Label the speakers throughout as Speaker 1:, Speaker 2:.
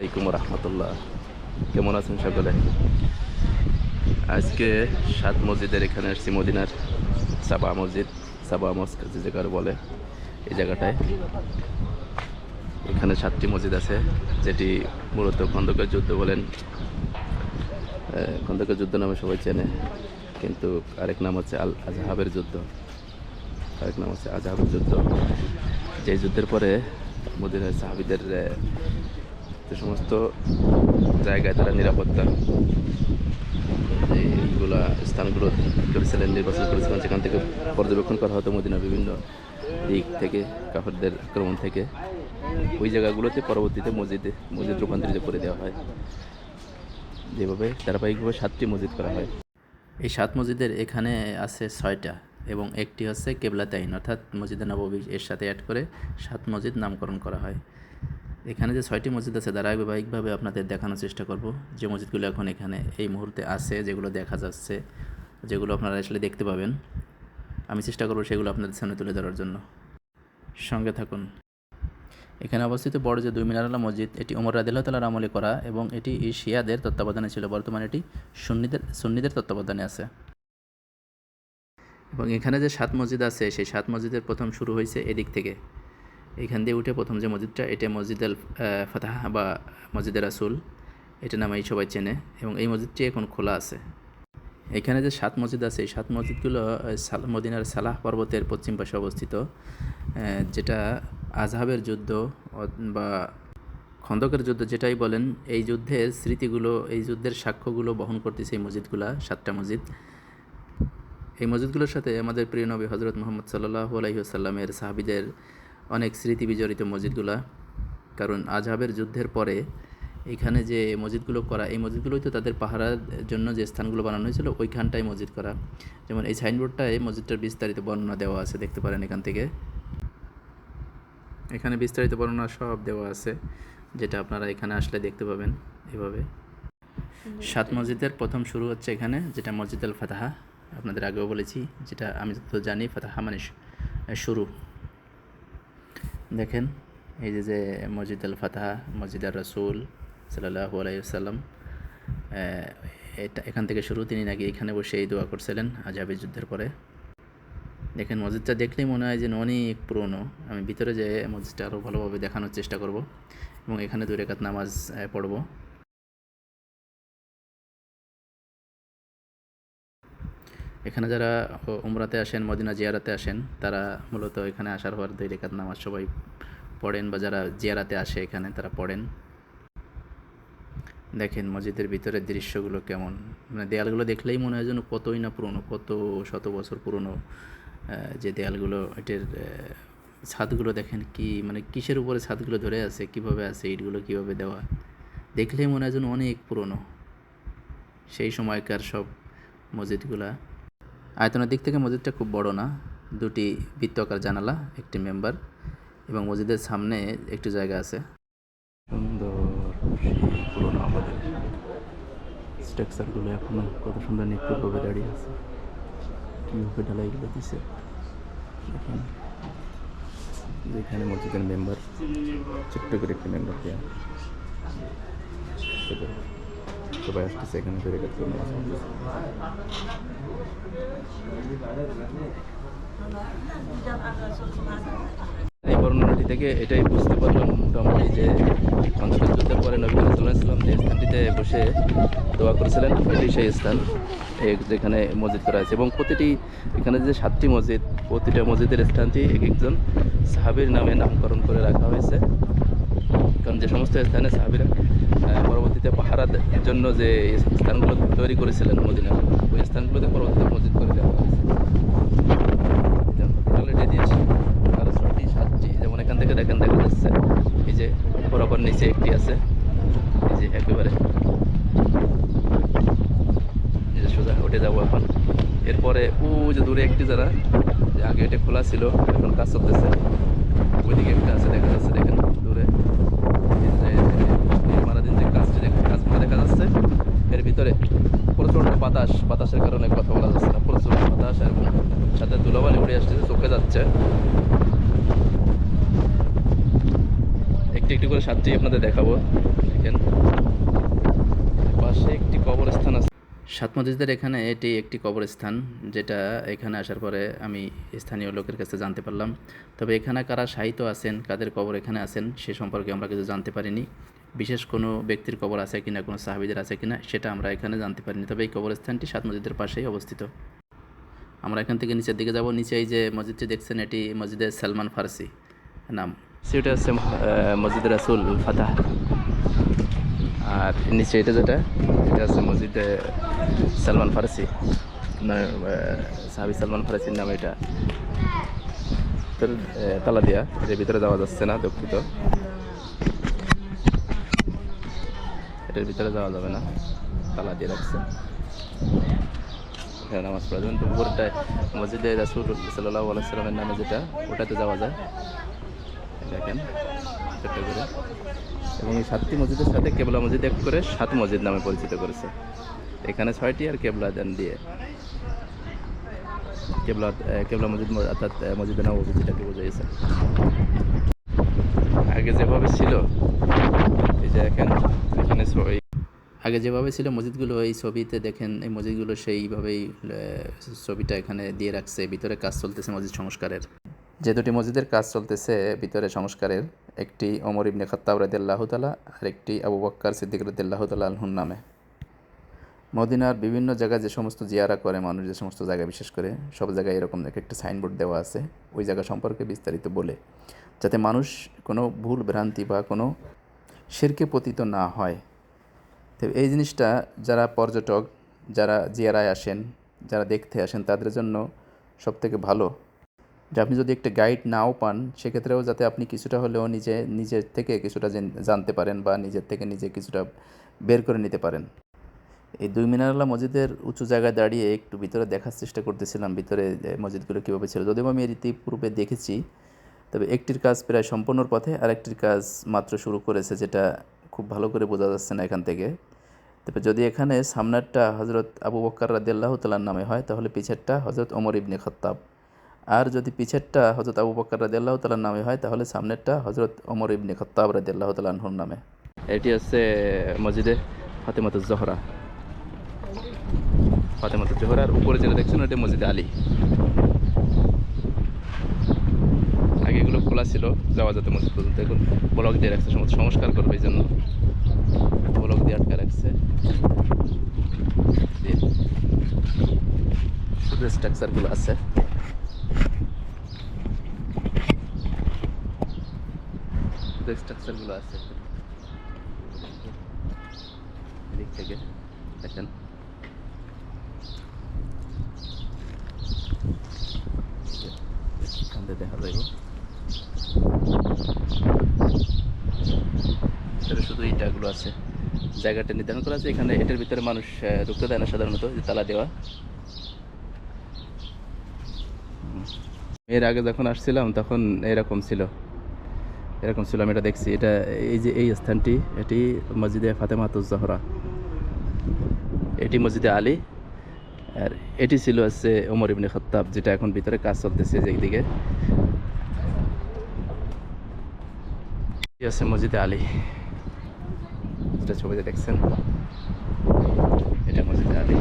Speaker 1: আলাইকুম রহমতুল্লাহ। কেমন আছেন সকলে? আজকে সাত মসজিদের এখানে আসছি, মদিনার সাবা মসজিদ, সাবা মস্ক যে জায়গার বলে এই জায়গাটায়। এখানে সাতটি মসজিদ আছে, যেটি মূলত খন্দকের যুদ্ধ বলেন খন্দকের যুদ্ধ নামে সবাই চেনে, কিন্তু আরেক নাম হচ্ছে আল আজহাবের যুদ্ধ। আরেক নাম হচ্ছে আজহাবের যুদ্ধ। যে যুদ্ধের পরে মদিনার সাহাবিদের যে সমস্ত জায়গায় তারা নিরাপত্তা এইগুলা স্থানগুলো করেছিলেন নির্বাচন করেছিলেন সেখান থেকে পর্যবেক্ষণ করা হতো মদিনার বিভিন্ন দিক থেকে, কাফেরদের আক্রমণ থেকে। ওই জায়গাগুলোতে পরবর্তীতে মসজিদে, মসজিদ রূপান্তরিত করে দেওয়া হয়। যেভাবে ধারাবাহিকভাবে সাতটি মসজিদ করা হয়। এই সাত মসজিদের এখানে আছে ছয়টা এবং একটি হচ্ছে কেবলা কেবলাতাইন, অর্থাৎ মসজিদে নববী এর সাথে অ্যাড করে সাত মসজিদ নামকরণ করা হয়। এখানে যে ছয়টি মসজিদ আছে, ধারাবাহিকভাবে আপনাদের দেখানোর চেষ্টা করব। যে মসজিদগুলো এখন এখানে এই মুহূর্তে আছে, যেগুলো দেখা যাচ্ছে, যেগুলো আপনারা আসলে দেখতে পাবেন। আমি চেষ্টা করব সেগুলো আপনাদের সামনে তুলে ধরার জন্য। সঙ্গে থাকুন। এখানে অবস্থিত বড় যে দুই মিনারালা মসজিদ, এটি ওমর রাদিল্লাহ তালার আমলে করা এবং এটি শিয়াদের তত্ত্বাবধানে ছিল। বর্তমানে এটি সুন্নিদের সুন্নিদের তত্ত্বাবধানে আছে। এবং এখানে যে সাত মসজিদ আছে, সেই সাত মসজিদের প্রথম শুরু হয়েছে এদিক থেকে। এখান দিয়ে উঠে প্রথম যে মসজিদটা, এটা মসজিদ আল ফাতাহ বা মসজিদে রাসুল। এটা নামেই সবাই চেনে এবং এই মসজিদটি এখন খোলা আছে। এখানে যে সাত মসজিদ আছে, এই সাত মসজিদগুলো মদিনার সালাহ পর্বতের পশ্চিম পাশে অবস্থিত যেটা আজহাবের যুদ্ধ বা খন্দকের যুদ্ধ যেটাই বলেন, এই যুদ্ধের স্মৃতিগুলো, এই যুদ্ধের সাক্ষ্যগুলো বহন করতেছে এই মসজিদগুলা, সাতটা মসজিদ। এই মসজিদগুলোর সাথে আমাদের প্রিয় নবী হজরত মোহাম্মদ সাল্লাহ আলহিহাসাল্লামের সাহাবিদের অনেক স্মৃতি বিজড়িত মসজিদগুলা। কারণ আজহাবের যুদ্ধের পরে এখানে যে মসজিদগুলো করা, এই মসজিদগুলোই তো তাদের পাহারার জন্য যে স্থানগুলো বানানো হয়েছিল, ওইখানটাই মসজিদ করা। যেমন এই সাইনবোর্ডটায় মসজিদটার বিস্তারিত বর্ণনা দেওয়া আছে, দেখতে পারেন এখান থেকে। এখানে বিস্তারিত বর্ণনা সব দেওয়া আছে, যেটা আপনারা এখানে আসলে দেখতে পাবেন এভাবে। সাত মসজিদের প্রথম শুরু হচ্ছে এখানে, যেটা মসজিদ আল ফাতাহা, আপনাদের আগেও বলেছি, যেটা আমি তো জানি, ফাতাহা মানে শুরু। দেখেন, এই যে যে মসজিদ আল ফাতাহা, মসজিদ আর রসুল সাল্লাহ আলাইসাল্লাম এটা এখান থেকে শুরু। তিনি নাকি এখানে বসে এই দোয়া করছিলেন আজাবের যুদ্ধের পরে। দেখেন, মসজিদটা দেখলেই মনে হয় যে অনেক পুরনো। আমি ভিতরে যেয়ে মসজিদটা আরও ভালোভাবে দেখানোর চেষ্টা করব এবং এখানে দুই রেখাত নামাজ পড়ব। এখানে যারা উমরাতে আসেন, মদিনা জিয়ারাতে আসেন, তারা মূলত এখানে আসার হওয়ার দুই রেখাত নামাজ সবাই পড়েন বা যারা জিয়ারাতে আসে এখানে তারা পড়েন। দেখেন মসজিদের ভিতরের দৃশ্যগুলো কেমন। মানে দেয়ালগুলো দেখলেই মনে হয় যেন কতই না পুরনো, কত শত বছর পুরনো। যে দেয়ালগুলো, এটার ছাদগুলো দেখেন কি মানে কিসের উপরে ছাদগুলো ধরে আছে, কীভাবে আছে, ইটগুলো কীভাবে দেওয়া। দেখলেই মনে হয় যেন অনেক পুরনো। সেই সময়কার সব মসজিদগুলা। আয়তনের দিক থেকে মসজিদটা খুব বড় না, দুটি বৃত্তাকার জানালা, একটি মেম্বার এবং মসজিদের সামনে একটি জায়গা আছে। সুন্দর পুরোনো আমাদের স্ট্রাকচারগুলো এখনও কত সুন্দর নিখুঁতভাবে দাঁড়িয়ে আছে। কীভাবে ঢালাইগুলো দিছে, দেখেন। যেখানে মসজিদের মেম্বার, ছোট্ট করে একটি মেম্বার দেওয়া আসতেছে এখানে ধরে পড়তেছে। এই বর্ণনাটি থেকে এটাই বুঝতে পারলাম মোটামুটি যে যুদ্ধের পরে নবী সাল্লাম যে স্থানটিতে বসে দোয়া করেছিলেন, এটি সেই স্থান যেখানে মসজিদ করা আছে এবং প্রতিটি এখানে যে সাতটি মসজিদ, প্রতিটা মসজিদের স্থানটি এক একজন সাহাবির নামে নামকরণ করে রাখা হয়েছে কারণ যে সমস্ত স্থানে সাহাবিরা পরবর্তীতে পাহারার জন্য যে স্থানগুলো তৈরি করেছিলেন মদিনা, ওই স্থানগুলোতে পরবর্তীতে মসজিদ করে দেওয়া হয়েছে। ছয়টি, সাতটি, যেমন এখান থেকে দেখেন, দেখা যাচ্ছে এই যে বরাবর নিচে একটি আছে, এই যে একেবারে সোজা উঠে যাব এখন। এরপরে ও যে দূরে একটি যারা, যে আগে এটা খোলা ছিল, এখন কাজ চলতেছে, ওইদিকে একটা আছে, দেখা যাচ্ছে দেখেন দূরে এই যে মারাদিন যে কাজটি দেখা কাজগুলো দেখা যাচ্ছে এর ভিতরে প্রচণ্ড বাতাস, বাতাসের কারণে কথা বলা যাচ্ছে না, প্রচণ্ড বাতাস এবং সাথে ধুলোবালি উড়ে আসছে চোখে যাচ্ছে। একটু একটু করে সাতটি আপনাদের দেখাবো। দেখেন, পাশে একটি কবরস্থান আছে। সাত মসজিদের এখানে এটি একটি কবরস্থান, যেটা এখানে আসার পরে আমি স্থানীয় লোকের কাছে জানতে পারলাম। তবে এখানে কারা সাহিত্য আছেন, কাদের কবর এখানে আছেন, সে সম্পর্কে আমরা কিছু জানতে পারিনি। বিশেষ কোনো ব্যক্তির কবর আছে কিনা, কোনো সাহাবিদের আছে কিনা, সেটা আমরা এখানে জানতে পারিনি। তবে এই কবরস্থানটি সাত মসজিদের পাশেই অবস্থিত। আমরা এখান থেকে নিচের দিকে যাব। নিচে এই যে মসজিদটি দেখছেন, এটি মসজিদে সালমান ফার্সি নাম। সেটা হচ্ছে মসজিদ রাসুল ফাতাহ। আর নিচে এটা যেটা, এটা হচ্ছে মসজিদে সালমান ফার্সি সাহাবি সালমান ফার্সির নাম এটা। তালা দিয়া, এর ভিতরে যাওয়া যাচ্ছে না, দুঃখিত। এটার ভিতরে যাওয়া যাবে না। তালা দিয়ে রাখছে। নামাজ পড়া যাবে। কিন্তু উপরটায় মসজিদে রাসুল নামে যেটা ওটাতে যাওয়া যায়। দেখেন করে। এবং এই সাতটি মসজিদের সাথে কেবলা মসজিদ এক করে সাত মসজিদ নামে পরিচিত করেছে। এখানে ছয়টি আর কেবলা দেন দিয়ে। কেবলা কেবলা মসজিদ অর্থাৎ আহ, মসজিদে নবী যেটাকে বোঝাইছে আগে যেভাবে ছিল এই যে দেখেন, এখানে আগে যেভাবে ছিল মসজিদগুলো, এই ছবিতে দেখেন, এই মসজিদগুলো সেইভাবেই ছবিটা এখানে দিয়ে রাখছে। ভিতরে কাজ চলতেছে মসজিদ সংস্কারের। যে দুটি মসজিদের কাজ চলতেছে ভিতরে সংস্কারের, একটি অমর ইবনে খত্তাব রাদিয়াল্লাহু তাআলা, আর একটি আবু বক্কর সিদ্দিক রাদিয়াল্লাহু তাআলা আনহুর নামে। মদিনার বিভিন্ন জায়গায় যে সমস্ত জিয়ারা করে, মানুষ যে সমস্ত জায়গায়, বিশেষ করে সব জায়গায় এরকম এক একটা সাইনবোর্ড দেওয়া আছে। ওই জায়গা সম্পর্কে বিস্তারিত বলে। যাতে মানুষ কোনো ভুল ভ্রান্তি বা কোনো শিরকে পতিত না হয়। তো এই জিনিসটা যারা পর্যটক, যারা জিয়ারায় আসেন, যারা দেখতে আসেন, তাদের জন্য সবথেকে ভালো। যে আপনি যদি একটা গাইড নাও পান, সেক্ষেত্রেও যাতে আপনি কিছুটা হলেও নিজে, নিজের থেকে কিছুটা জানতে পারেন বা নিজের থেকে নিজে কিছুটা বের করে নিতে পারেন। এই দুই মিনারওয়ালা মসজিদের উঁচু জায়গায় দাঁড়িয়ে একটু ভিতরে দেখার চেষ্টা করতেছিলাম, ভিতরে মসজিদগুলো কীভাবে ছিল। যদিও আমি এর ইতিপূর্বে দেখেছি তবে একটির কাজ প্রায় সম্পূর্ণর পথে আর একটির কাজ মাত্র শুরু করেছে, যেটা খুব ভালো করে বোঝা যাচ্ছে না এখান থেকে। তবে যদি এখানে সামনেরটা হজরত আবু বক্কর রাদিয়াল্লাহু তালার নামে হয়, তাহলে পিছেরটা হজরত ওমর ইবনে খত্তাব। আর যদি পিছেরটা হজরত আবু বক্কর রাদিয়াল্লাহু তালার নামে হয়, তাহলে সামনেরটা হজরত ওমর ইবনে খত্তাব রাদিয়াল্লাহু তালাহুর নামে। এটি হচ্ছে মসজিদে ফাতেমাতুজ জহরা। ফাতেমাতুজ জহরার উপরে যেটা দেখছেন ওটা মসজিদে আলী আগে এগুলো খোলা ছিল, যাওয়া যেত মসজিদ পর্যন্ত। এখন ব্লক দিয়ে রাখছে সংস্কার করবে এই জন্য। ব্লক দিয়ে আটকে রাখছে। শুধু স্ট্রাকচারগুলো আছে। স্ট্রাকচারগুলো আছে। এদিক থেকে দেখেন। দেখা যাইব ভিতরে শুধু ইটাগুলো আছে। জায়গাটা নির্ধারণ করা আছে। এখানে এটার ভিতরে মানুষ ঢুকতে দেয় না সাধারণত তালা দেওয়া। এর আগে যখন আসছিলাম, তখন এরকম ছিল। এরকম ছিল, আমি এটা দেখছি। এটা এই যে এই স্থানটি, এটি মসজিদে ফাতেমাতুজ জহরা। এটি মসজিদে আলী। আর এটি ছিল হচ্ছে ওমর ইবনে খত্তাব, যেটা এখন ভিতরে কাজ চলতেছে যে দিকে এটি আছে মসজিদে আলী। যেটা ছবিতে দেখছেন, এটা মসজিদে আলী।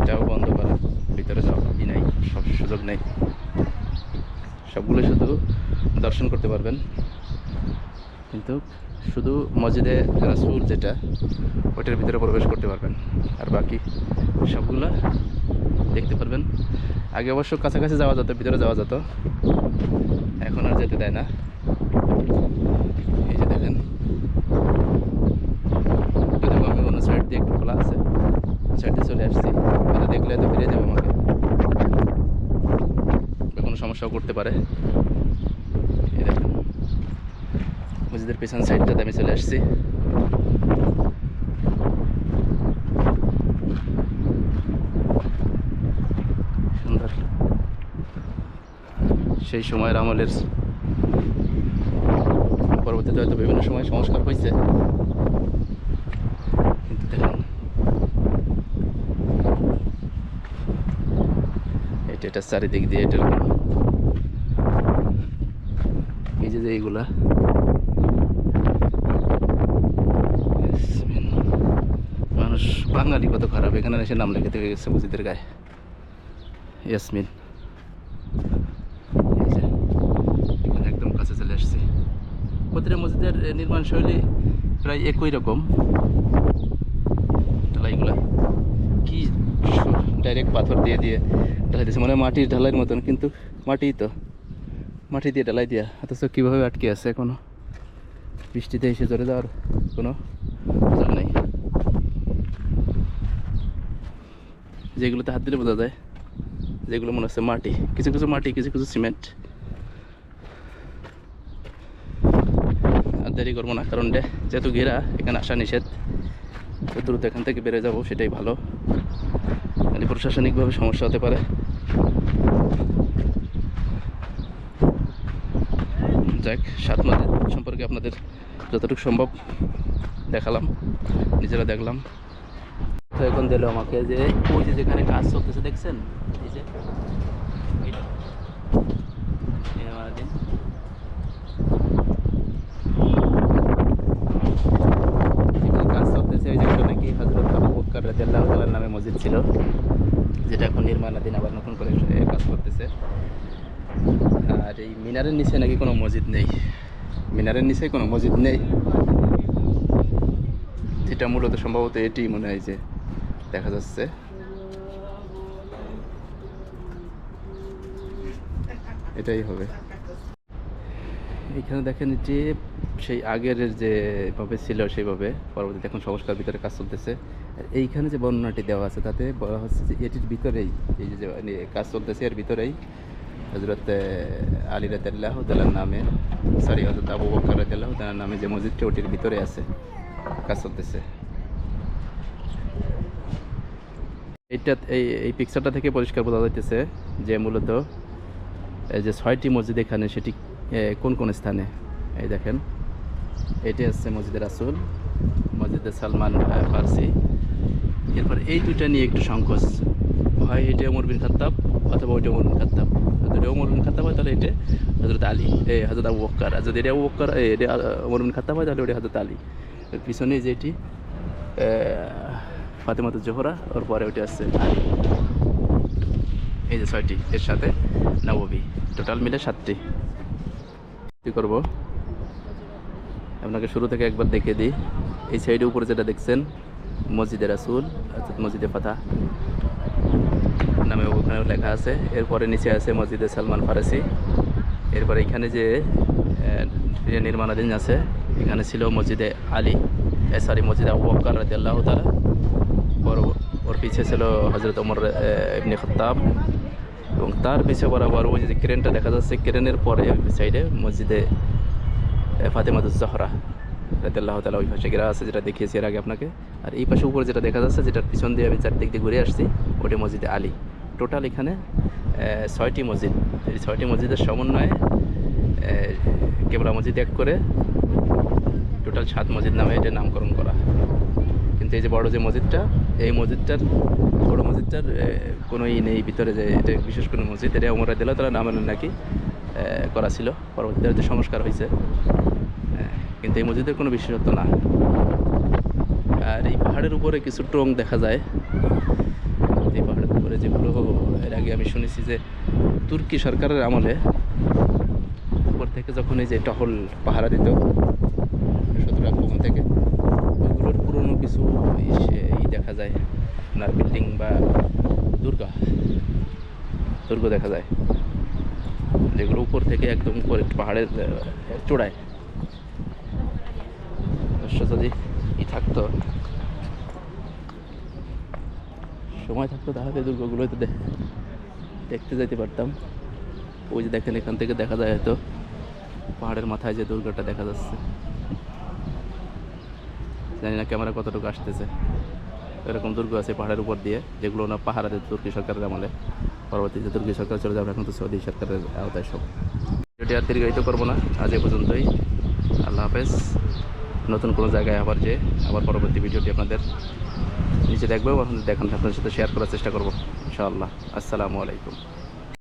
Speaker 1: এটাও বন্ধ করা, ভিতরে যাওয়া ই নাই, সব সুযোগ নেই। সবগুলো শুধু দর্শন করতে পারবেন। কিন্তু শুধু মসজিদে রাসুল যেটা ওইটার ভিতরে প্রবেশ করতে পারবেন। আর বাকি সবগুলো দেখতে পারবেন। আগে অবশ্য কাছাকাছি যাওয়া যেত, ভিতরে যাওয়া যেত। এখন আর যেতে দেয় না। এই যে দেখেন যদি আমি অন্য সাইড দিয়ে একটু খোলা আছে। সাইডে চলে আসছি। হয়তো দেখলে হয়তো ফিরে যাবে আমাকে। কোনো সমস্যাও করতে পারে। মসজিদের পেছন সাইডটাতে আমি চলে আসছি। সুন্দর। সেই সময়ের আমলের পরবর্তীতে হয়তো বিভিন্ন সময় সংস্কার হয়েছে। এটা চারিদিক দিয়ে এটা এই যে এইগুলা। মানুষ বাঙালি কত খারাপ, এখানে এসে নাম লেখে থেকে গেছে মসজিদের গায়ে। ইয়াসমিন। একদম কাছে চলে আসছি। প্রতিটা মসজিদের নির্মাণ শৈলী প্রায় একই রকম। ঢালাইগুলা কি ডাইরেক্ট পাথর দিয়ে দিয়ে ঢালাই দিয়েছে মানে মাটির ঢালাইয়ের মতন, কিন্তু মাটিই তো। মাটি দিয়ে ঢালাই দিয়া। অথচ কীভাবে আটকে আছে এখনও? বৃষ্টিতে এসে জড়ে যাওয়ার কোনো নেই। যেগুলোতে হাত দিলে বোঝা যায়, যেগুলো মনে হচ্ছে মাটি। কিছু কিছু মাটি, কিছু কিছু সিমেন্ট। আর দেরি করব না, কারণ যেহেতু ঘেরা, এখানে আসা নিষেধ। দ্রুত এখান থেকে বেড়ে যাব, সেটাই ভালো। প্রশাসনিকভাবে সমস্যা হতে পারে। যাক, সাত মাসের সম্পর্কে আপনাদের যতটুকু সম্ভব দেখালাম, নিজেরা দেখলাম। তো এখন দিল আমাকে যে, ওই যে যেখানে কাজ চলতেছে, দেখছেন? এই যে কাজ চলতেছে, ওই জায়গাটা নাকি হজরত আবু বক্কর রাদিয়াল্লাহু তাআলার নামে মসজিদ ছিল। যেটা এখন নির্মাণাধীন আবার নতুন করে কাজ করতেছে। আর এই মিনারের নিচে নাকি কোনো মসজিদ নেই। মিনারের নিচে কোনো মসজিদ নেই। এটা মূলত সম্ভবত এটি মনে হয় যে দেখা যাচ্ছে। এটাই হবে। এখানে দেখেন যে, সেই আগের যেভাবে ছিল, সেইভাবে পরবর্তীতে এখন সংস্কার ভিতরে কাজ চলতেছে। এইখানে যে বর্ণনাটি দেওয়া আছে, তাতে বলা হচ্ছে যে এটির ভিতরেই, এই যে মানে কাজ চলতেছে, এর ভিতরেই হজরত আলী রাদিয়াল্লাহু তাআলার নামে, সরি হজরত আবু বকর রাদিয়াল্লাহু তাআলার নামে যে মসজিদটা, ওটির ভিতরে আছে, কাজ চলতেছে। এইটা, এই এই পিকচারটা থেকে পরিষ্কার বোঝা যাইতেছে যে মূলত যে ছয়টি মসজিদ এখানে, সেটি কোন কোন স্থানে? এই দেখেন, এটি হচ্ছে মসজিদের রাসুল, মসজিদে সালমান ফার্সি। এরপর এই দুইটা নিয়ে একটু সংকোচ। হয় এটা ওমর বিন খাত্তাব অথবা ওইটা ওমর বিন যদি ওমর বিন হয় তাহলে এটা হজরত আলী, এ হজরত আবু বক্কর। আর যদি এটা বক্কর এটা ওমর বিন হয় তাহলে ওটা হজরত আলী। এর পিছনে যেটি ফাতেমাতুল জোহরা, ওর পরে ওটি আসছে আলী। এই যে ছয়টি, এর সাথে নববী। টোটাল মিলে সাতটি। কী করব? আপনাকে শুরু থেকে একবার দেখিয়ে দিই। এই সাইডে উপরে যেটা দেখছেন মসজিদে রাসুল অর্থাৎ মসজিদে ফাতা নামে ওখানে লেখা আছে। এরপরে নিচে আছে মসজিদে সালমান ফারাসি। এরপরে এখানে যে নির্মাণাধীন আছে, এখানে ছিল মসজিদে আলী সরি মসজিদে আবু বকর রাদিয়াল্লাহু তাআলা। ওর ওর পিছে ছিল হজরত ওমর ইবনে খত্তাব। এবং তার পিছে বরাবর ওই যে ক্রেনটা দেখা যাচ্ছে, ক্রেনের পরে সাইডে মসজিদে ফাতেমাদুজ জহরা আল্লাহ তালা ওই পাশে গেরা আছে, যেটা দেখিয়েছি এর আগে আপনাকে। আর এই পাশে উপরে যেটা দেখা যাচ্ছে, যেটার পিছন দিয়ে আমি চারদিক দিয়ে ঘুরে আসছি ওটি মসজিদে আলী। টোটাল এখানে ছয়টি মসজিদ। এই ছয়টি মসজিদের সমন্বয়ে কেবলা মসজিদ এক করে টোটাল সাত মসজিদ নামে এটা নামকরণ করা কিন্তু এই যে বড় যে মসজিদটা, এই মসজিদটার, বড় মসজিদটার কোনো ই নেই ভিতরে যে এটা বিশেষ কোনো মসজিদ। এটা ওমর দিল তারা নামের নাকি করা ছিল। পরবর্তীতে সংস্কার হয়েছে। কিন্তু এই মসজিদের কোনো বিশেষত্ব না। আর এই পাহাড়ের উপরে কিছু টং দেখা যায়। এই পাহাড়ের উপরে যেগুলো, এর আগে আমি শুনেছি যে তুর্কি সরকারের আমলে উপর থেকে যখন এই যে টহল পাহারা দিত শত্রু আক্রমণ থেকে, ওইগুলোর পুরনো কিছু ই দেখা যায়, আপনার বিল্ডিং বা দুর্গা, দুর্গ দেখা যায়, যেগুলো উপর থেকে একদম উপরে পাহাড়ের চূড়ায়। অবশ্য যদি ই থাকতো। সময় থাকতো তাহলে দুর্গগুলো তো দেখতে যেতে পারতাম। ওই যে দেখেন, এখান থেকে দেখা যায় হয়তো পাহাড়ের মাথায় যে দুর্গটা দেখা যাচ্ছে। জানি না ক্যামেরা কতটুকু আসতেছে। এরকম দুর্গ আছে পাহাড়ের উপর দিয়ে, যেগুলো না পাহাড়ের তুর্কি সরকারের আমলে। পরবর্তীতে তুর্কি সরকার চলে যাবে, এখন তো সৌদি সরকারের আওতায় সব। ভিডিওটি আর দীর্ঘায়িত করব না, আজ এ পর্যন্তই। আল্লাহ হাফেজ। নতুন কোনো জায়গায় আবার যে আবার পরবর্তী ভিডিওটি আপনাদের নিচে দেখব আপনাদের দেখান, আপনাদের সাথে শেয়ার করার চেষ্টা করব। ইনশাআল্লাহ। আসসালামু আলাইকুম।